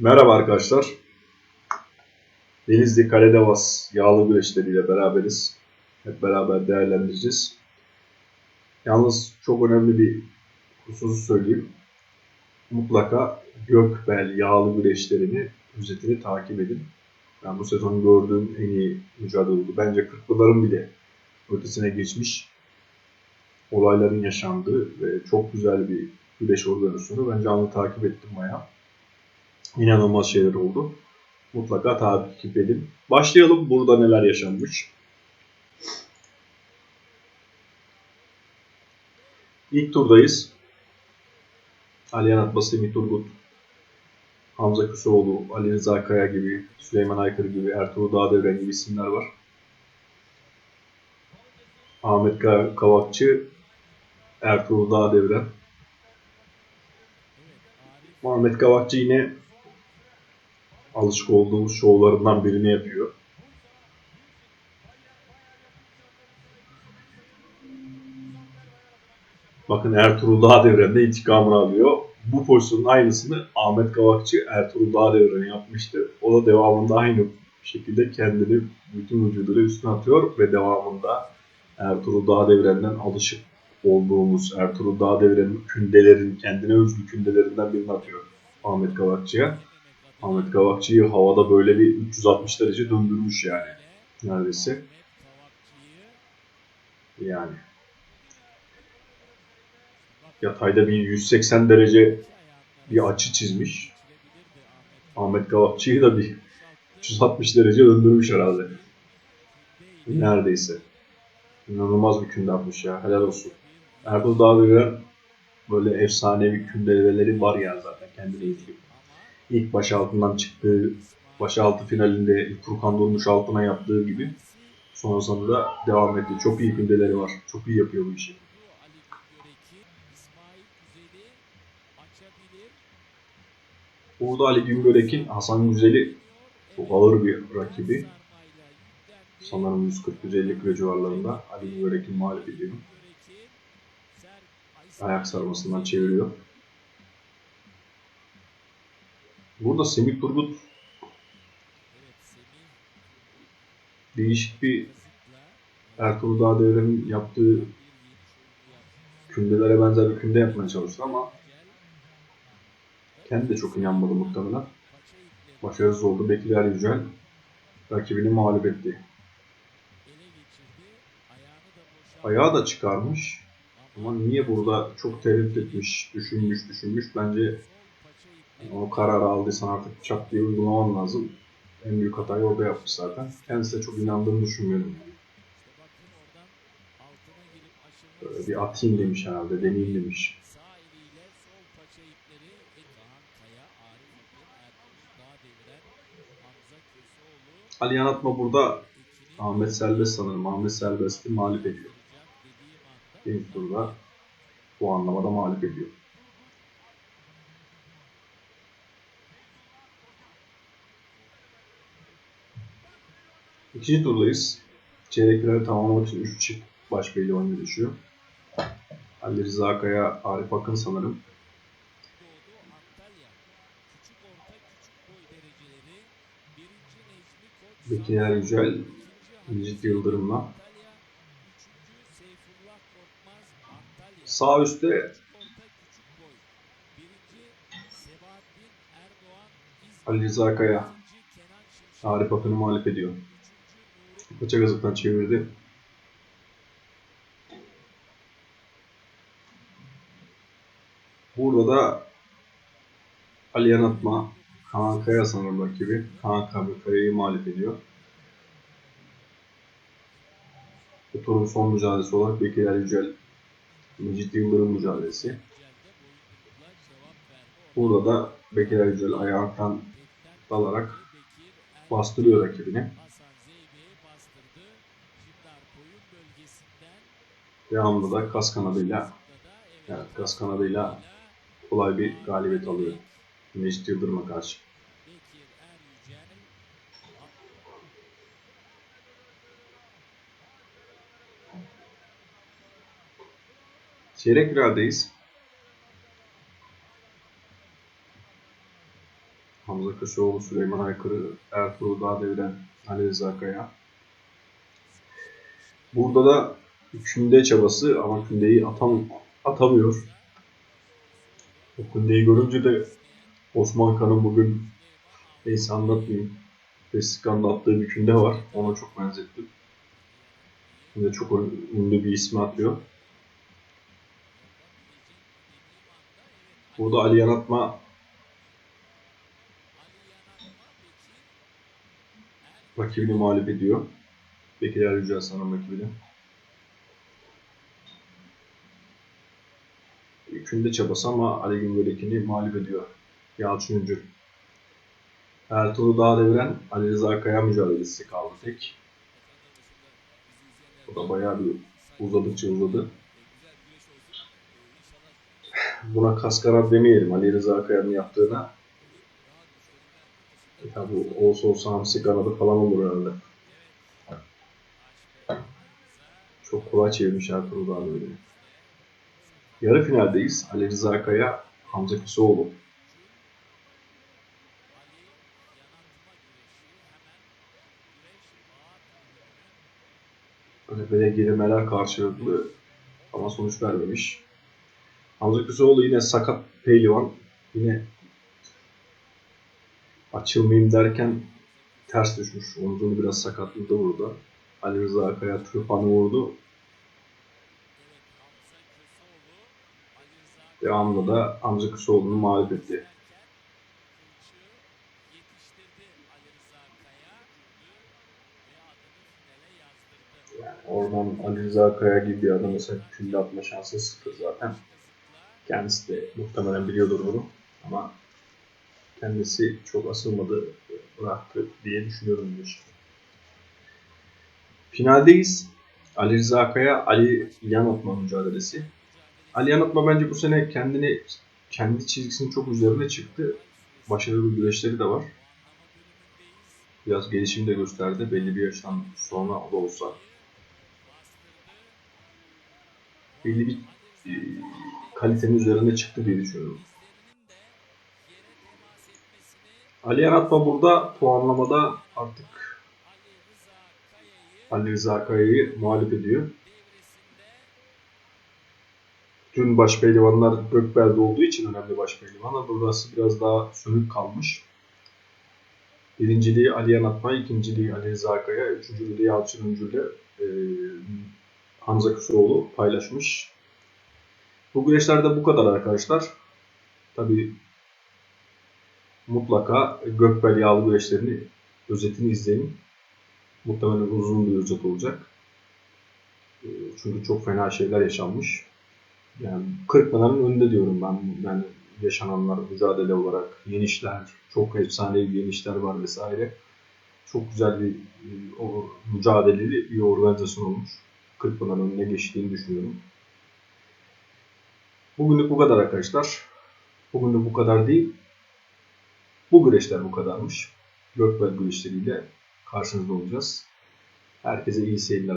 Merhaba arkadaşlar. Denizli Kaledevas yağlı güreşleriyle beraberiz. Hep beraber değerlendireceğiz. Yalnız çok önemli bir hususu söyleyeyim. Mutlaka Gökbel yağlı güreşlerini, özetini takip edin. Ben bu sezon gördüğüm en iyi mücadele oldu. Bence Kırklıların bile ötesine geçmiş olayların yaşandığı ve çok güzel bir güreş organizasyonu. Ben canlı takip ettim bayağı inanılmaz şeyler oldu. Mutlaka takip edin. Başlayalım. Burada neler yaşanmış. İlk turdayız. Aliyan Atbas, Semih Turgut, Hamza Küsoğlu, Ali Rıza Kaya gibi, Süleyman Aykır gibi, Ertuğrul Dağdevren gibi isimler var. Ahmet Ka- Kavakçı, Ertuğrul Dağdevren. Ahmet Kavakçı yine alışık olduğumuz şovlarından birini yapıyor. Bakın Ertuğrul Dağdeviren'de intikamını alıyor. Bu pozisyonun aynısını Ahmet Kavakçı Ertuğrul Dağdeviren'e yapmıştı. O da devamında aynı şekilde kendini bütün vücuduyla üstüne atıyor ve devamında Ertuğrul Dağdeviren'den alışık olduğumuz Ertuğrul Dağdeviren'in kündelerin, kendine özgü kündelerinden birini atıyor Ahmet Kavakçı'ya. Ahmet Kavakçı'yı havada böyle bir 360 derece döndürmüş yani. Neredeyse. Yani. Yatayda bir 180 derece bir açı çizmiş. Ahmet Kavakçı'yı da bir 360 derece döndürmüş herhalde. Neredeyse. İnanılmaz bir künde atmış ya. Helal olsun. Erdoğan Dağdır'a böyle efsanevi kündeleri var ya zaten kendine ilgili ilk baş altından çıktığı baş altı finalinde Furkan Durmuş altına yaptığı gibi sonrasında da devam etti. Çok iyi gündeleri var. Çok iyi yapıyor bu işi. Burada Ali Güngörek'in Hasan Güzel'i çok ağır bir rakibi. Sanırım 140-150 kilo civarlarında Ali Güngörek'in mağlup ediyor. Ayak sarmasından çeviriyor. Burada Semih Turgut değişik bir Ertuğrul Dağdeviren'in yaptığı kündelere benzer bir künde yapmaya çalıştı ama kendi de çok inanmadı muhtemelen. Başarısız oldu. Bekir Yücel rakibini mağlup etti. Ayağı da çıkarmış. Ama niye burada çok tereddüt etmiş, düşünmüş, düşünmüş. Bence o kararı aldıysan artık çat diye uygulaman lazım. En büyük hatayı orada yapmış zaten. Kendisi de çok inandığını düşünmüyorum. Yani. Böyle bir atayım demiş herhalde, deneyeyim demiş. Ali Yanatma burada Ahmet Selbest sanırım. Ahmet Selbest'i mağlup ediyor. İlk turda bu anlamada mağlup ediyor. İkinci turdayız. Çeyrek finali tamamlamak için 3 çift baş pehlivan görüşüyor. Ali Rıza Kaya, Arif Akın sanırım. Bekir Yücel, Necip Yıldırım'la. Sağ üstte Ali Rıza Kaya, Arif Akın'ı mağlup ediyor. Paça gazıktan çevirdi. Burada da Ali Yanatma, Kaan Kaya sanırım rakibi. Kaan Kaya- Kaya'yı mağlup ediyor. Bu turun son mücadelesi olarak Bekir Yücel, Mecit Yıldırım mücadelesi. Burada da Bekir Yücel ayağından dalarak bastırıyor rakibini. Devamında da kas kanadıyla evet, kas kanadıyla kolay bir galibiyet alıyor. Mecit Yıldırım'a karşı. Çeyrek finaldeyiz. Hamza Köseoğlu, Süleyman Aykırı, Ertuğrul Dağdeviren, Ali Rıza Kaya. Burada da künde çabası ama kündeyi atam, atamıyor. O kündeyi görünce de Osman Kan'ın bugün neyse anlatmayayım. Vesikan'da attığı bir künde var. Ona çok benzettim. Şimdi çok ünlü bir ismi atıyor. Burada Ali Yanatma rakibini mağlup ediyor. Bekir Er Yücel San'ın rakibini. Künde çabası ama Ali Güngörek'ini mağlup ediyor. Yalçın Üncü. Ertuğrul Dağdeviren Ali Rıza Kaya mücadelesi kaldı tek. O da bayağı bir uzadıkça uzadı. Buna kaskara demeyelim Ali Rıza Kaya'nın yaptığına. E tabi olsa olsa hamsi kanadı falan olur herhalde. Çok kolay çevirmiş Ertuğrul Dağdeviren'i. Yarı finaldeyiz. Ali Rıza Kaya, Hamza Küsoğlu. Böyle böyle girmeler karşılıklı ama sonuç vermemiş. Hamza Küsoğlu yine sakat pehlivan. Yine açılmayayım derken ters düşmüş. Omzunu biraz sakatladı burada. Ali Rıza Kaya tırpanı vurdu. Devamında da Hamza Küsoğlu'nu mağlup etti. Yani oradan Ali Rıza Kaya gibi bir adam mesela külle atma şansı sıfır zaten. Kendisi de muhtemelen biliyordur bunu. Ama kendisi çok asılmadı, bıraktı diye düşünüyorum işte. Finaldeyiz. Ali Rıza Kaya, Ali Yanatma mücadelesi. Ali Yanatma bence bu sene kendini kendi çizgisinin çok üzerine çıktı. Başarılı güreşleri de var. Biraz gelişim de gösterdi belli bir yaştan sonra da olsa. Belli bir e, kalitenin üzerine çıktı diye düşünüyorum. Ali Yanatma burada puanlamada artık Ali Rıza Kaya'yı mağlup ediyor. Dün baş pehlivanlar Gökbel'de olduğu için önemli baş pehlivanlar. Burası biraz daha sönük kalmış. Birinciliği Ali Yanatma, ikinciliği Ali Rıza Kaya, üçüncülüğü Yalçın Öncü ile e, Hamza Küsuroğlu paylaşmış. Bu güreşlerde bu kadar arkadaşlar. Tabi mutlaka Gökbel yağlı güreşlerini özetini izleyin. Muhtemelen uzun bir özet olacak. E, Çünkü çok fena şeyler yaşanmış. Yani Kırkpınar'ın önünde diyorum ben. Yani yaşananlar, mücadele olarak, yenişler, çok efsanevi yenişler var vesaire. Çok güzel bir e, o, mücadeleli bir organizasyon olmuş. Kırkpınar'ın önüne geçtiğini düşünüyorum. Bugünlük bu kadar arkadaşlar. Bugünlük bu kadar değil. Bu güreşler bu kadarmış. Gökbel güreşleriyle karşınızda olacağız. Herkese iyi seyirler.